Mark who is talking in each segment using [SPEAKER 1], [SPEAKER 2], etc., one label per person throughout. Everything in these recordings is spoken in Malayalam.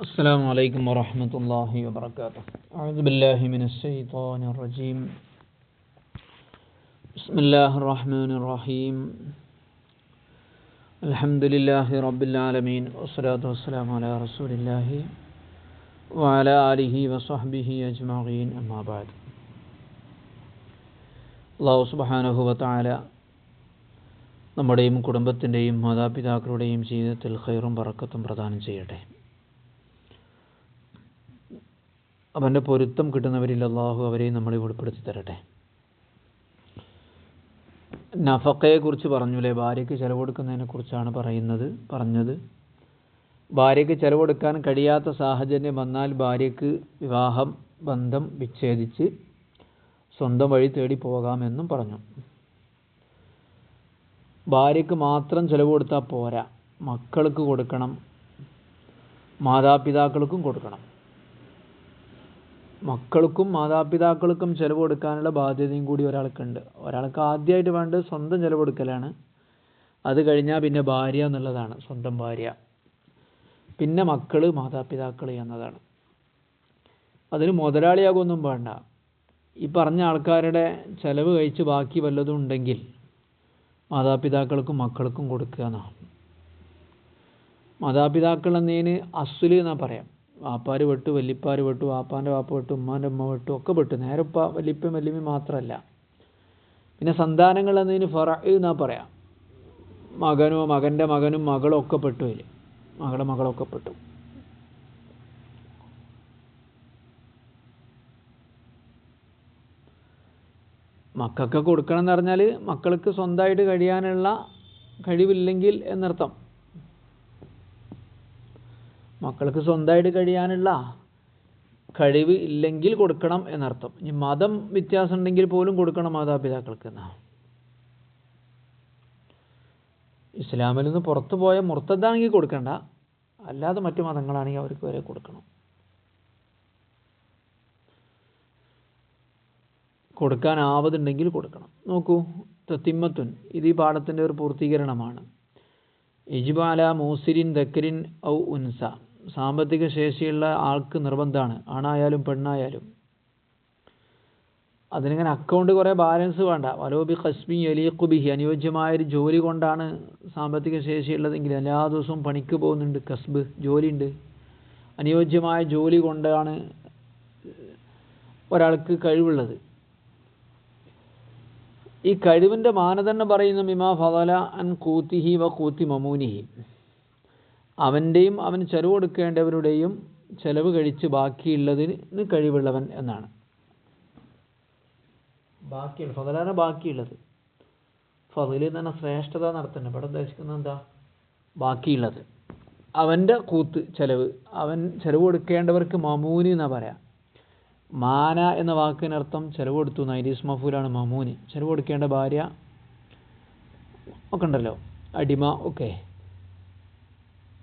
[SPEAKER 1] السلام عليكم ورحمة الله وبركاته أعوذ بالله من الشيطان الرجيم بسم الله الرحمن الرحيم الحمد لله رب العالمين والصلاة والسلام على رسول الله وعلى آله وصحبه أجمعين أما بعد അള്ളാഹു സുബാനഹു വത്താല നമ്മുടെയും കുടുംബത്തിൻ്റെയും മാതാപിതാക്കളുടെയും ജീവിതത്തിൽ ഖൈറും പറക്കത്തും പ്രദാനം ചെയ്യട്ടെ അവന്റെ പൊരുത്തം കിട്ടുന്നവരിൽ അള്ളാഹു അവരെയും നമ്മളെ ഉൾപ്പെടുത്തി തരട്ടെ. നഫക്കയെക്കുറിച്ച് പറഞ്ഞുല്ലേ ഭാര്യയ്ക്ക് ചെലവെടുക്കുന്നതിനെ കുറിച്ചാണ് പറയുന്നത് പറഞ്ഞത്. ഭാര്യയ്ക്ക് ചെലവെടുക്കാൻ കഴിയാത്ത സാഹചര്യം വന്നാൽ ഭാര്യയ്ക്ക് വിവാഹം ബന്ധം വിച്ഛേദിച്ച് സ്വന്തം വഴി തേടി പോകാമെന്നും പറഞ്ഞു. ഭാര്യയ്ക്ക് മാത്രം ചെലവ് കൊടുത്താൽ പോരാ. മക്കൾക്ക് കൊടുക്കണം മാതാപിതാക്കൾക്കും കൊടുക്കണം. മക്കൾക്കും മാതാപിതാക്കൾക്കും ചിലവ് കൊടുക്കാനുള്ള ബാധ്യതയും കൂടി ഒരാൾക്കുണ്ട് ഒരാൾക്ക് ആദ്യമായിട്ട് വേണ്ടത് സ്വന്തം ചിലവ് കൊടുക്കലാണ്. അത് കഴിഞ്ഞാൽ പിന്നെ ഭാര്യ എന്നുള്ളതാണ് സ്വന്തം ഭാര്യ. പിന്നെ മക്കൾ മാതാപിതാക്കൾ എന്നതാണ്. അതിന് മുതലാളിയാകൊന്നും വേണ്ട. ഈ പറഞ്ഞ ആൾക്കാരുടെ ചിലവ് കഴിച്ച് ബാക്കി വല്ലതും ഉണ്ടെങ്കിൽ മാതാപിതാക്കൾക്കും മക്കൾക്കും കൊടുക്കുക എന്നാണ്. മാതാപിതാക്കൾ എന്നതിന് അസുൽ എന്നാ പറയാം? വാപ്പാർ വെട്ടു വല്യപ്പാർ വെട്ടു വാപ്പാന്റെ വാപ്പ വെട്ടു ഉമ്മാന്റെ ഉമ്മ വെട്ടു ഒക്കെ വെട്ടു നേരെ ഉപ്പ വല്യപ്പ വല്യമ്മ മാത്രമല്ല. പിന്നെ സന്താനങ്ങൾ എന്നതിന് ഫറ എന്നാ പറയാം? മകനോ മകന്റെ മകനും മകളും ഒക്കെ പെട്ടു അതിൽ മകളുടെ മകളൊക്കെ പെട്ടു. മക്കൾക്ക് കൊടുക്കണം എന്ന് പറഞ്ഞാൽ മക്കൾക്ക് സ്വന്തമായിട്ട് കഴിയാനുള്ള കഴിവില്ലെങ്കിൽ എന്നർത്ഥം. മക്കൾക്ക് സ്വന്തമായിട്ട് കഴിയാനുള്ള കഴിവ് ഇല്ലെങ്കിൽ കൊടുക്കണം എന്നർത്ഥം. ഇനി മതം വ്യത്യാസം ഉണ്ടെങ്കിൽ പോലും കൊടുക്കണം മാതാപിതാക്കൾക്ക് എന്നാ. ഇസ്ലാമിൽ നിന്ന് പുറത്തു പോയ മുർത്തതാണെങ്കിൽ കൊടുക്കണ്ട. അല്ലാതെ മറ്റു മതങ്ങളാണെങ്കിൽ അവർക്ക് വരെ കൊടുക്കണം. കൊടുക്കാനാവതുണ്ടെങ്കിൽ കൊടുക്കണം. നോക്കൂ തത്തിമ്മത്തുൻ ഇത് ഈ പാഠത്തിന്റെ ഒരു പൂർത്തീകരണമാണ്. ഇജ്ബാല മൂസിരിൻ ദക്കരിൻ ഔ ഉൻസ. സാമ്പത്തിക ശേഷിയുള്ള ആൾക്ക് നിർബന്ധമാണ്. ആണായാലും പെണ്ണായാലും. അതിനിങ്ങനെ അക്കൗണ്ട് കുറേ ബാലൻസ് വേണ്ട. വലോബി ഖസ്ബി അലീഖുബിഹി അനുയോജ്യമായൊരു ജോലി കൊണ്ടാണ് സാമ്പത്തിക ശേഷിയുള്ളതെങ്കിൽ എല്ലാ ദിവസവും പണിക്ക് പോകുന്നുണ്ട്. കസ്ബ് ജോലിയുണ്ട്. അനുയോജ്യമായ ജോലി കൊണ്ടാണ് ഒരാൾക്ക് കഴിവുള്ളത്. ഈ കഴിവിന്റെ മാനദണ്ഡം പറയുന്ന മിമാ ഫതല അൻ കൂത്തിഹി വ കൂത്തി മമൂനിഹി. അവന്റെയും അവന് ചെലവ് കൊടുക്കേണ്ടവരുടെയും ചെലവ് കഴിച്ച് ബാക്കിയുള്ളതിന് കഴിവുള്ളവൻ എന്നാണ്. ബാക്കിയുള്ള ഫതലാണ് ബാക്കിയുള്ളത്. ഫതിൽ പറഞ്ഞാൽ ശ്രേഷ്ഠത നടത്തുന്നത് ഇവിടെ ഉദ്ദേശിക്കുന്നത് എന്താ? ബാക്കിയുള്ളത്. അവന്റെ കൂത്ത് ചെലവ് അവൻ ചെലവ് കൊടുക്കേണ്ടവർക്ക് മമൂനി എന്നാ പറയാം. മാന എന്ന വാക്കിനർത്ഥം ചെലവ് കൊടുത്തു നൈരീസ് മഫൂലാണ് മമൂന്. ചെലവ് കൊടുക്കേണ്ട ഭാര്യ ഒക്കെ ഉണ്ടല്ലോ അടിമ ഒക്കെ.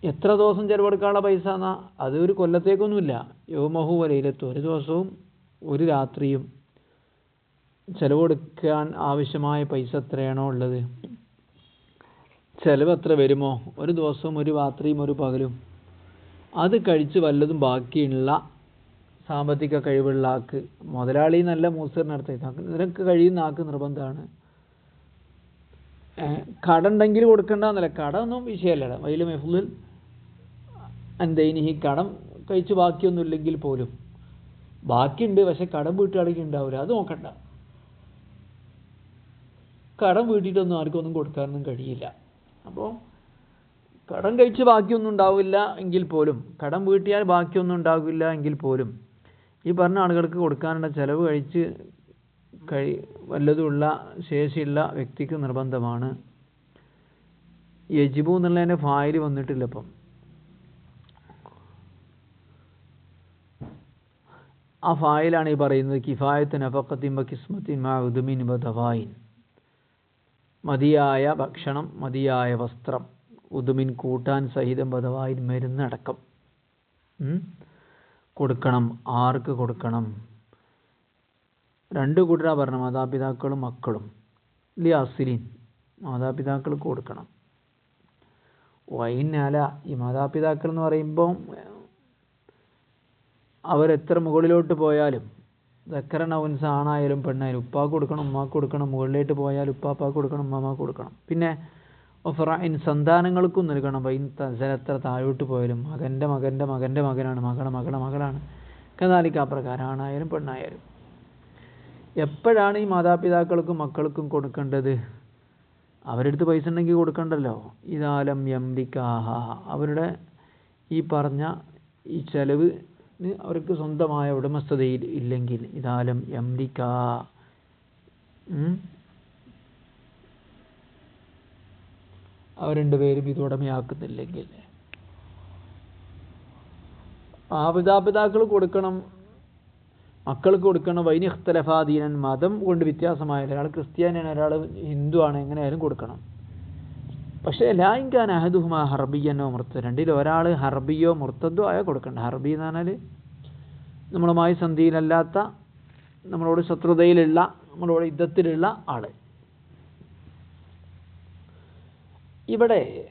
[SPEAKER 1] എത്ര ദിവസം ചെലവെടുക്കാനുള്ള പൈസ എന്നാൽ അത് ഒരു കൊല്ലത്തേക്കൊന്നുമില്ല. യോമഹു വലയിലെത്തും ഒരു ദിവസവും ഒരു രാത്രിയും ചെലവെടുക്കാൻ ആവശ്യമായ പൈസ എത്രയാണോ ഉള്ളത്? ചിലവ് എത്ര വരുമോ? ഒരു ദിവസവും ഒരു രാത്രിയും ഒരു പകലും. അത് കഴിച്ച് വല്ലതും ബാക്കിയുള്ള സാമ്പത്തിക കഴിവുള്ള ആക്ക്. മുതലാളി നല്ല മൂസറിനടുത്ത് നിനക്ക് കഴിയുന്ന ആക്ക് നിർബന്ധമാണ്. കട ഉണ്ടെങ്കിൽ കൊടുക്കണ്ടെന്നല്ല കട ഒന്നും വിഷയമല്ല. വൈലും മെഫുലിൽ എന്തേനി ഈ കടം കഴിച്ച് ബാക്കിയൊന്നും ഇല്ലെങ്കിൽ പോലും. ബാക്കിയുണ്ട് പക്ഷെ കടം വീട്ടുകാർക്ക് ഉണ്ടാവില്ല അത് നോക്കണ്ട. കടം വീട്ടിട്ടൊന്നും ആർക്കും ഒന്നും കൊടുക്കാനൊന്നും കഴിയില്ല. അപ്പോൾ കടം കഴിച്ച് ബാക്കിയൊന്നും ഉണ്ടാവില്ല എങ്കിൽ പോലും കടം വീട്ടിയാൽ ബാക്കിയൊന്നും ഉണ്ടാകില്ല എങ്കിൽ പോലും ഈ പറഞ്ഞ ആളുകൾക്ക് കൊടുക്കാനുള്ള ചിലവ് കഴിച്ച് കഴി വല്ലതുമുള്ള ശേഷിയുള്ള വ്യക്തിക്ക് നിർബന്ധമാണ്. യജിബു എന്നുള്ളതിന്റെ ഫായിൽ വന്നിട്ടില്ല ഇപ്പം. ആ ഫായിലാണ് ഈ പറയുന്നത് കിഫായത്തിൻ അഫക്കത്തിൻ ബ കിസ്മത്തിൻ മാ ഉദുമിൻ ബ ദവായിൻ. മതിയായ ഭക്ഷണം മതിയായ വസ്ത്രം ഉദുമിൻ കൂട്ടാൻ സഹിതം ബദവായിൻ മരുന്നടക്കം. കൊടുക്കണം ആർക്ക് കൊടുക്കണം? രണ്ട് കൂട്ടരാ പറഞ്ഞ മാതാപിതാക്കളും മക്കളും. ലി അസിലിൻ മാതാപിതാക്കൾക്ക് കൊടുക്കണം. വൈനാല ഈ മാതാപിതാക്കൾ എന്ന് പറയുമ്പോൾ അവരെത്ര മുകളിലോട്ട് പോയാലും ദക്കരണൗൻസ് അവൻസ് ആണായാലും പെണ്ണായാലും ഉപ്പാക്ക് കൊടുക്കണം ഉമ്മാക്ക് കൊടുക്കണം മുകളിലോട്ട് പോയാൽ ഉപ്പാപ്പാക്ക് കൊടുക്കണം ഉമ്മാമാക്ക് കൊടുക്കണം. പിന്നെ ഒഫറൈൻ സന്താനങ്ങൾക്കും നൽകണം. വൈൻ എത്ര താഴോട്ട് പോയാലും മകന്റെ മകന്റെ മകന്റെ മകനാണ് മകളെ മകളെ മകളാണ്. കഥാലിക്ക് ആ പ്രകാരം ആണായാലും പെണ്ണായാലും. എപ്പോഴാണ് ഈ മാതാപിതാക്കൾക്കും മക്കൾക്കും കൊടുക്കേണ്ടത്? അവരെടുത്ത് പൈസ ഉണ്ടെങ്കിൽ കൊടുക്കണ്ടല്ലോ. ഇതാലം എംലിക്കാഹ അവരുടെ ഈ പറഞ്ഞ ഈ ചെലവിന് അവർക്ക് സ്വന്തമായ ഉടമസ്ഥതയിൽ ഇല്ലെങ്കിൽ ഇതാലം എംലിക്ക രണ്ടുപേരും ഇത് ഉടമയാക്കുന്നില്ലെങ്കിൽ. മാതാപിതാക്കൾ കൊടുക്കണം മക്കൾക്ക് കൊടുക്കണം. വൈനി ഇഖ്തലഫാദീനൻ മതം കൊണ്ട് വ്യത്യാസമായ ഒരാൾ ക്രിസ്ത്യാനിയാണ് ഒരാൾ ഹിന്ദു ആണ് എങ്ങനെയായാലും കൊടുക്കണം. പക്ഷേ ലായിങ്കാൻ അഹദുഹുമ ഹർബിയനോ മുർത്ത രണ്ടിൽ ഒരാൾ ഹർബിയോ മുർത്തദ്ദോ ആയോ കൊടുക്കണ്ട. ഹർബി എന്ന് പറഞ്ഞാൽ നമ്മളുമായി സന്ധിയിലല്ലാത്ത നമ്മളോട് ശത്രുതയിലുള്ള നമ്മളോട് യുദ്ധത്തിലുള്ള ആൾ ഇവിടെ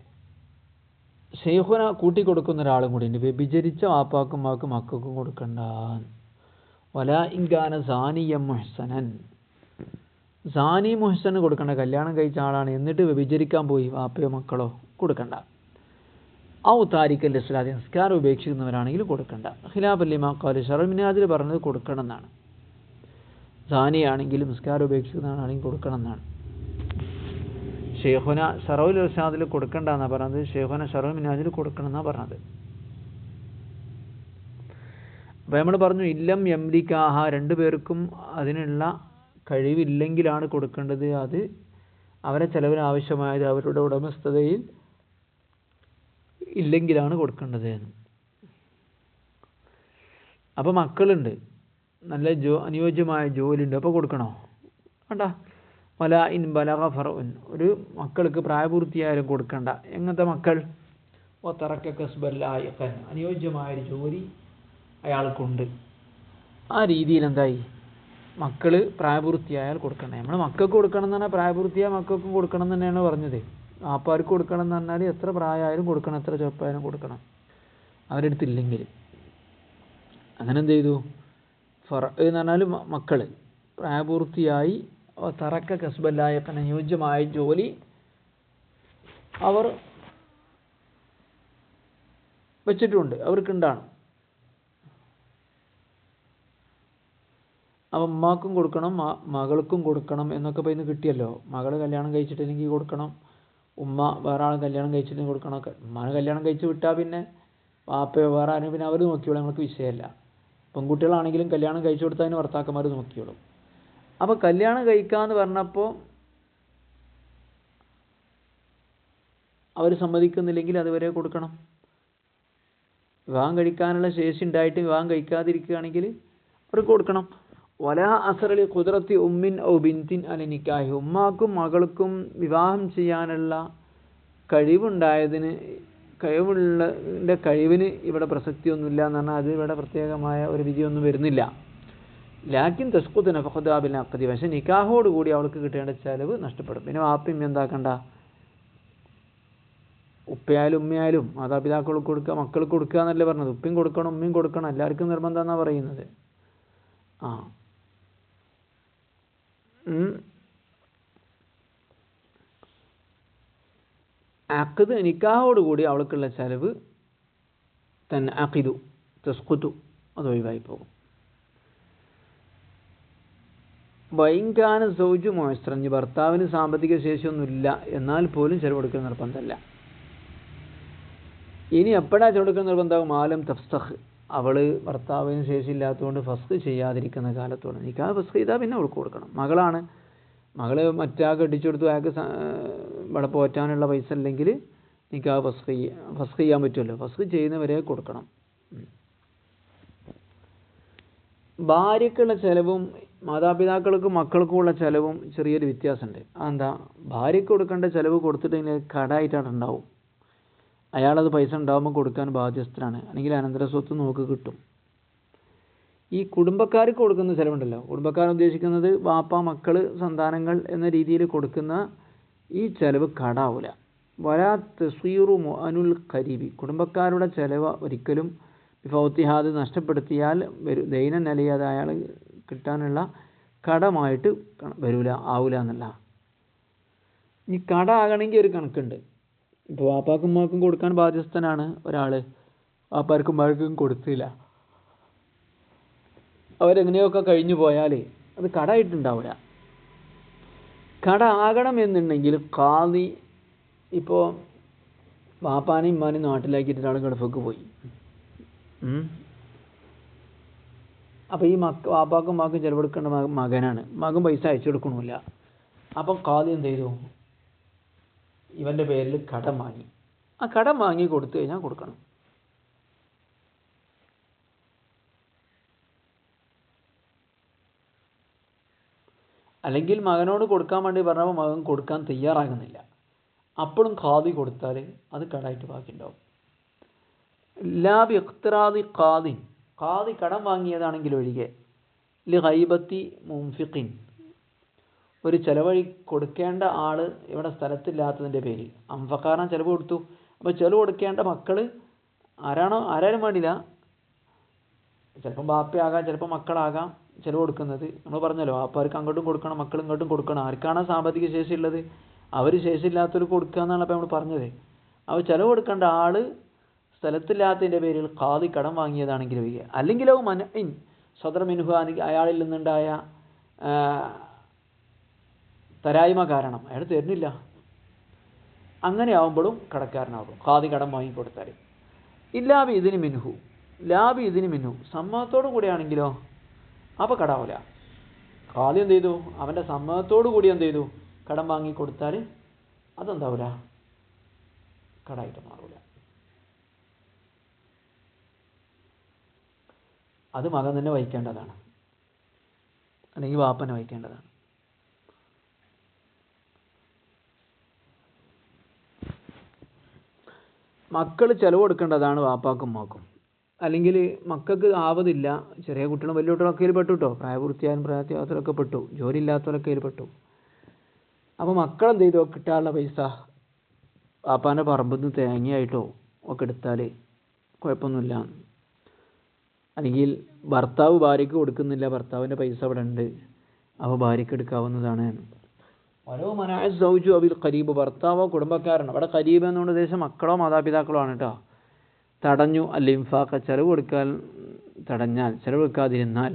[SPEAKER 1] ഷെയ്ഖുന കൂട്ടിക്കൊടുക്കുന്ന ഒരാളും കൂടി ഉണ്ട്. വ്യഭിചരിച്ച വാപ്പാക്കും വാക്കും മക്കൾക്കും കൊടുക്കണ്ട. വല ഇങ്കാന സാനിയം മുഹ്സനൻ. സാനി മുഹസന് കൊടുക്കേണ്ട കല്യാണം കഴിച്ച ആളാണ് എന്നിട്ട് വ്യഭിചരിക്കാൻ പോയി വാപ്പയോ മക്കളോ? കൊടുക്കണ്ട. ഔ താരിക്കൽ ഇസ്ലാദി നിസ്കാരം ഉപേക്ഷിക്കുന്നവരാണെങ്കിൽ കൊടുക്കണ്ട. ഖിലാഫല്ലിമാ മാക്കാൽ ഷറമിനാദിൽ പറഞ്ഞത് കൊടുക്കണം എന്നാണ് സാനിയാണെങ്കിലും നിസ്കാരം ഉപേക്ഷിക്കുന്നവരാണെങ്കിൽ കൊടുക്കണം എന്നാണ് ഷെയ്ഖുന ഷറവുൽ ഇർഷാദിൽ കൊടുക്കണ്ട എന്നാണ് പറഞ്ഞത്. ഷെയ്ഖുന ഷറവുൽ മിനാജിൽ കൊടുക്കണം എന്നാണ് പറഞ്ഞത്. അപ്പോൾ നമ്മൾ പറഞ്ഞു ഇല്ലം യംലിക്കാഹ രണ്ടു പേർക്കും അതിനുള്ള കഴിവില്ലെങ്കിലാണ് കൊടുക്കേണ്ടത്. അത് അവരെ ചെലവിന് ആവശ്യമായത് അവരുടെ ഉടമസ്ഥതയിൽ ഇല്ലെങ്കിലാണ് കൊടുക്കേണ്ടത് എന്ന്. അപ്പോൾ മക്കളുണ്ട്. നല്ല ജോ അനുയോജ്യമായ ജോലി ഉണ്ട് അപ്പോൾ കൊടുക്കണോ? വേണ്ട. വല ഇൻ ബലഗ ഫറവൻ ഒരു മക്കൾക്ക് പ്രായപൂർത്തിയായാലും കൊടുക്കണ്ട. എങ്ങനത്തെ മക്കൾ? ഓ തറക്ക അനുയോജ്യമായൊരു ജോലി അയാൾക്കുണ്ട്. ആ രീതിയിൽ എന്തായി? മക്കൾ പ്രായപൂർത്തിയായാൽ കൊടുക്കണം. നമ്മൾ മക്കൾക്ക് കൊടുക്കണം എന്ന് പറഞ്ഞാൽ പ്രായപൂർത്തിയായ മക്കൾക്കും കൊടുക്കണം എന്ന് തന്നെയാണ് പറഞ്ഞത്. ആപ്പാർക്ക് കൊടുക്കണം എന്ന് പറഞ്ഞാൽ എത്ര പ്രായമായാലും കൊടുക്കണം എത്ര ചെറുപ്പമായാലും കൊടുക്കണം. അവരുടെ അടുത്തില്ലെങ്കിൽ അങ്ങനെ എന്ത് ചെയ്തു? ഫറ എന്ന് പറഞ്ഞാൽ മക്കൾ പ്രായപൂർത്തിയായി തറക്ക കസ്ബല്ലായ അനുയോജ്യമായ ജോലി അവർ വെച്ചിട്ടുണ്ട്. അവർക്കുണ്ടാണ് അപ്പം ഉമ്മാക്കും കൊടുക്കണം മകൾക്കും കൊടുക്കണം എന്നൊക്കെ പറയുന്നത് കിട്ടിയല്ലോ. മകൾ കല്യാണം കഴിച്ചിട്ടില്ലെങ്കിൽ കൊടുക്കണം. ഉമ്മ വേറെ ആൾ കല്യാണം കഴിച്ചിട്ടുണ്ടെങ്കിൽ കൊടുക്കണം ഒക്കെ. ഉമ്മാനെ കല്യാണം കഴിച്ച് വിട്ടാൽ പിന്നെ വാപ്പയോ വേറെ ആരും പിന്നെ അവർ നോക്കിയോളും നമുക്ക് വിഷയമല്ല. പെൺകുട്ടികളാണെങ്കിലും കല്യാണം കഴിച്ചു കൊടുത്താൽ അതിന് ഭർത്താക്കന്മാർ നോക്കിയോളും അപ്പോൾ കല്യാണം കഴിക്കാന്ന് പറഞ്ഞപ്പോൾ അവർ സമ്മതിക്കുന്നില്ലെങ്കിൽ അതുവരെ കൊടുക്കണം. വിവാഹം കഴിക്കാനുള്ള ശേഷി ഉണ്ടായിട്ട് വിവാഹം കഴിക്കാതിരിക്കുകയാണെങ്കിൽ അവർക്ക് കൊടുക്കണം. വല അസറലി കുതിരത്തി ഉമ്മിൻ ഔ ബിൻതിൻ അല നിക്കാഹി. ഉമ്മാക്കും മകൾക്കും വിവാഹം ചെയ്യാനുള്ള കഴിവുണ്ടായതിന് കഴിവുള്ള കഴിവിന് ഇവിടെ പ്രസക്തിയൊന്നുമില്ല എന്ന് പറഞ്ഞാൽ അത് ഇവിടെ പ്രത്യേകമായ ഒരു വിധിയൊന്നും വരുന്നില്ല. ലാക്കിൻ തസ്കുത്ത് നഫഖദാബിൽ അക്കതി പക്ഷെ നിക്കാഹോട് കൂടി അവൾക്ക് കിട്ടേണ്ട ചിലവ് നഷ്ടപ്പെടും. പിന്നെ വാപ്പിമ്മ എന്താക്കണ്ട? ഉപ്പയായാലും ഉമ്മയായാലും മാതാപിതാക്കൾക്ക് കൊടുക്കുക മക്കൾക്ക് കൊടുക്കുക എന്നല്ലേ പറഞ്ഞത്. ഉപ്പയും കൊടുക്കണം ഉമ്മയും കൊടുക്കണം. എല്ലാവർക്കും നിർബന്ധം എന്നാണ് പറയുന്നത്. ആ. അക്കത് നിക്കാഹോടുകൂടി അവൾക്കുള്ള ചെലവ് തന്നെ അക്കിതു തസ്കുത്തു അത് ഒഴിവായി പോകും വൈകാന സൗജു മോയസ്ത്രഞ്ഞ് ഭർത്താവിന് സാമ്പത്തിക ശേഷിയൊന്നുമില്ല എന്നാൽ പോലും ചെലവെടുക്കുന്ന നിർബന്ധമല്ല. ഇനി എപ്പോഴാണ് ചെലവെടുക്കുന്ന നിർബന്ധമാകും ആലം തഫ്സഖ് അവൾ ഭർത്താവിന് ശേഷിയില്ലാത്തതുകൊണ്ട് ഫസ്ഖ് ചെയ്യാതിരിക്കുന്ന കാലത്തോളം നിക്കാഹ് ഫസ്ഖ് ചെയ്താൽ പിന്നെ അവൾക്ക് കൊടുക്കണം. മകളാണ്. മകൾ മറ്റാൾ കെട്ടിച്ചു കൊടുത്തു അയാൾക്ക് ഇവിടെ പോറ്റാനുള്ള പൈസ ഇല്ലെങ്കിൽ നിക്കാഹ് ഫസ്ഖ് ചെയ്യാൻ ഫസ്ഖ് ചെയ്യാൻ പറ്റുമല്ലോ. ഫസ്ഖ് ചെയ്യുന്നവരെ കൊടുക്കണം. ഭാര്യക്കുള്ള ചിലവും മാതാപിതാക്കൾക്കും മക്കൾക്കുമുള്ള ചിലവും ചെറിയൊരു വ്യത്യാസമുണ്ട്. അതെന്താ? ഭാര്യയ്ക്ക് കൊടുക്കേണ്ട ചിലവ് കൊടുത്തിട്ടുണ്ടെങ്കിൽ കടായിട്ടാണ് ഉണ്ടാവും. അയാളത് പൈസ ഉണ്ടാകുമ്പോൾ കൊടുക്കാൻ ബാധ്യസ്ഥനാണ്. അല്ലെങ്കിൽ അനന്തര സ്വത്ത് നോക്ക് കിട്ടും. ഈ കുടുംബക്കാർക്ക് കൊടുക്കുന്ന ചിലവുണ്ടല്ലോ. കുടുംബക്കാർ ഉദ്ദേശിക്കുന്നത് വാപ്പ മക്കൾ സന്താനങ്ങൾ എന്ന രീതിയിൽ കൊടുക്കുന്ന ഈ ചിലവ് കടാവൂല. വരാ തസ്വീറു അനുൽ കരീബി കുടുംബക്കാരുടെ ചിലവ് ഒരിക്കലും ഫൗത്തിഹാദ് നഷ്ടപ്പെടുത്തിയാൽ വരും ദൈനം നിലയാതെ അയാൾ കിട്ടാനുള്ള കടമായിട്ട് വരൂല ആവൂല എന്നല്ല. ഈ കട ആകണമെങ്കിൽ ഒരു കണക്കുണ്ട്. ഇപ്പോൾ വാപ്പാക്കും ഉമ്മാക്കും കൊടുക്കാൻ ബാധ്യസ്ഥനാണ് ഒരാൾ വാപ്പാർക്കും ഉമ്മാർക്കും കൊടുത്തില്ല. അവരെങ്ങനെയൊക്കെ കഴിഞ്ഞു പോയാൽ അത് കടമായിട്ടുണ്ടാവില്ല കട ആകണം എന്നുണ്ടെങ്കിൽ കാതി ഇപ്പോൾ വാപ്പാനെയും ഉമ്മാനെയും നാട്ടിലാക്കിയിട്ട് ഒരാൾ ഗൾഫക്ക് പോയി. അപ്പോൾ ഈ മക്ക വാപ്പാക്കും ഉമ്മാക്കും ചിലവെടുക്കേണ്ട മക- മകനാണ്. മകൻ പൈസ അയച്ചു കൊടുക്കണമില്ല അപ്പം കാതി എന്ത് ചെയ്തു? ഇവന്റെ പേരിൽ കടം വാങ്ങി. ആ കടം വാങ്ങി കൊടുത്തു കഴിഞ്ഞാൽ കൊടുക്കണം. അല്ലെങ്കിൽ മകനോട് കൊടുക്കാൻ വേണ്ടി പറഞ്ഞപ്പോൾ മകൻ കൊടുക്കാൻ തയ്യാറാകുന്നില്ല. അപ്പോഴും ഖാദി കൊടുത്താൽ അത് കടായിട്ട് ബാക്കിയുണ്ടാവും. ലാബി ഇഖ്തിറാദി ഖാദി ഖാദി കടം വാങ്ങിയതാണെങ്കിൽ ഒഴികെ. ലി ഹൈബത്തി മുംഫിഖിൻ ഒരു ചിലവഴി കൊടുക്കേണ്ട ആൾ ഇവിടെ സ്ഥലത്തില്ലാത്തതിന്റെ പേരിൽ. അംഫക്കാരൻ ചിലവ് കൊടുത്തു. അപ്പോൾ ചിലവ് കൊടുക്കേണ്ട മക്കൾ ആരാണോ ആരാലും വേണ്ടില്ല ചിലപ്പം ബാപ്പയാകാം ചിലപ്പോൾ മക്കളാകാം ചിലവ് കൊടുക്കുന്നത്. നമ്മൾ പറഞ്ഞല്ലോ വാപ്പാർക്ക് അങ്ങോട്ടും കൊടുക്കണം മക്കൾ ഇങ്ങോട്ടും കൊടുക്കണം. ആർക്കാണ് സാമ്പത്തിക ശേഷി ഉള്ളത്? അവർ ശേഷിയില്ലാത്തവർക്ക് കൊടുക്കുക എന്നാണ് അപ്പോൾ നമ്മൾ പറഞ്ഞത്. അപ്പോൾ ചിലവ് കൊടുക്കേണ്ട ആൾ സ്ഥലത്തില്ലാത്തതിന്റെ പേരിൽ കാതി കടം വാങ്ങിയതാണെങ്കിൽ ഒഴികെ അല്ലെങ്കിലോ മനഇൻ മിൻഹു അനി- അയാളിൽ നിന്നുണ്ടായ തരായ്മ കാരണം. അയാൾ തരുന്നില്ല. അങ്ങനെ ആവുമ്പോഴും കടക്കാരനാകും. ഖാദി കടം വാങ്ങി കൊടുത്താൽ ഇല്ലാബി ഇതിന് മിൻഹു. ലാബി ഇതിന് മിൻഹു. സമ്മതത്തോടു കൂടിയാണെങ്കിലോ? അപ്പോൾ കടാവില്ല ഖാദി എന്ത് ചെയ്തു? അവന്റെ സമ്മതത്തോടു കൂടി എന്ത് ചെയ്തു? കടം വാങ്ങിക്കൊടുത്താൽ അതെന്താവില്ല കടായിട്ട് മാറൂല. അത് മകൻ തന്നെ വഹിക്കേണ്ടതാണ്. അല്ലെങ്കിൽ വാപ്പനെ വഹിക്കേണ്ടതാണ്. മക്കൾ ചെലവ് വാപ്പാക്കും ഉമ്മാക്കും. അല്ലെങ്കിൽ മക്കൾക്ക് ആവതില്ല. ചെറിയ കുട്ടികളും വലിയ കുട്ടികളൊക്കെ ഇതിൽ പെട്ടു കേട്ടോ പ്രായപൂർത്തിയായാലും പ്രായത്തിയാകാത്തവരൊക്കെ പെട്ടു. ജോലി ഇല്ലാത്തവരൊക്കെ അതിൽ പെട്ടു അപ്പോൾ മക്കൾ എന്ത് ചെയ്തു? കിട്ടാനുള്ള പൈസ വാപ്പാന്റെ പറമ്പിൽ നിന്ന് തേങ്ങയായിട്ടോ ഒക്കെ എടുത്താൽ കുഴപ്പമൊന്നുമില്ല. അല്ലെങ്കിൽ ഭർത്താവ് ഭാര്യയ്ക്ക് കൊടുക്കുന്നില്ല. ഭർത്താവിന്റെ പൈസ അവിടെ ഉണ്ട്. അപ്പോൾ ഭാര്യയ്ക്ക് എടുക്കാവുന്നതാണ്. ഓരോ മനായ സൗജു അവിൽ കരീബ് ഭർത്താവോ കുടുംബക്കാരനോ. അവിടെ കരീബ് എന്നുകൊണ്ട് ഉദ്ദേശം മക്കളോ മാതാപിതാക്കളോ ആണ് കേട്ടോ തടഞ്ഞു അല്ല ഇൻഫാക്ക ചെലവ് കൊടുക്കാൻ തടഞ്ഞാൽ ചെലവ് കൊടുക്കാതിരുന്നാൽ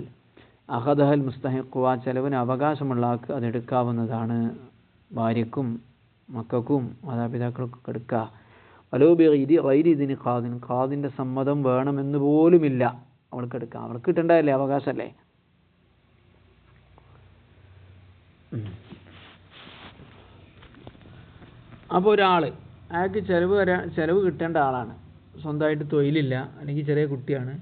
[SPEAKER 1] അഹദഹൽ മുസ്തഹിഖു ആ ചെലവിന് അവകാശമുള്ള ആൾക്ക് അതെടുക്കാവുന്നതാണ് ഭാര്യക്കും മക്കൾക്കും മാതാപിതാക്കൾക്കും എടുക്കുക വലോബി ഇത് വൈരി ഇതിന് ഖാദിന് ഖാദിന്റെ സമ്മതം വേണമെന്ന് പോലുമില്ല. അവൾക്ക് എടുക്കാം. അവൾക്ക് കിട്ടേണ്ടതല്ലേ അവകാശമല്ലേ? അപ്പോൾ ഒരാൾ അയാൾക്ക് ചിലവ് വരാൻ ചിലവ് കിട്ടേണ്ട ആളാണ്. സ്വന്തമായിട്ട് തൊഴിലില്ല അല്ലെങ്കിൽ ചെറിയ കുട്ടിയാണ്.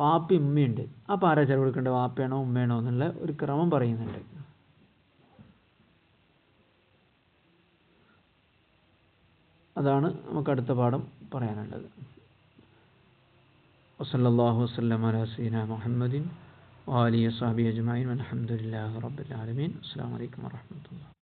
[SPEAKER 1] വാപ്പി ഉമ്മയുണ്ട് അപ്പോൾ ആരാ ചിലവ് കൊടുക്കേണ്ടത്? വാപ്പയാണോ ഉമ്മയാണോ എന്നുള്ള ഒരു ക്രമം പറയുന്നുണ്ട്. അതാണ് നമുക്ക് അടുത്ത പാഠം പറയാനുള്ളത്. വസല്ലാഹു വസ്ലം അല സീന മുഹമ്മദിൻ വാലിയ സാബി അജ്മൈൻ അലഹമുല്ലാ റബ്ബുലാലമീൻ അസ്സാം വലൈക്കും വരഹമുല്ല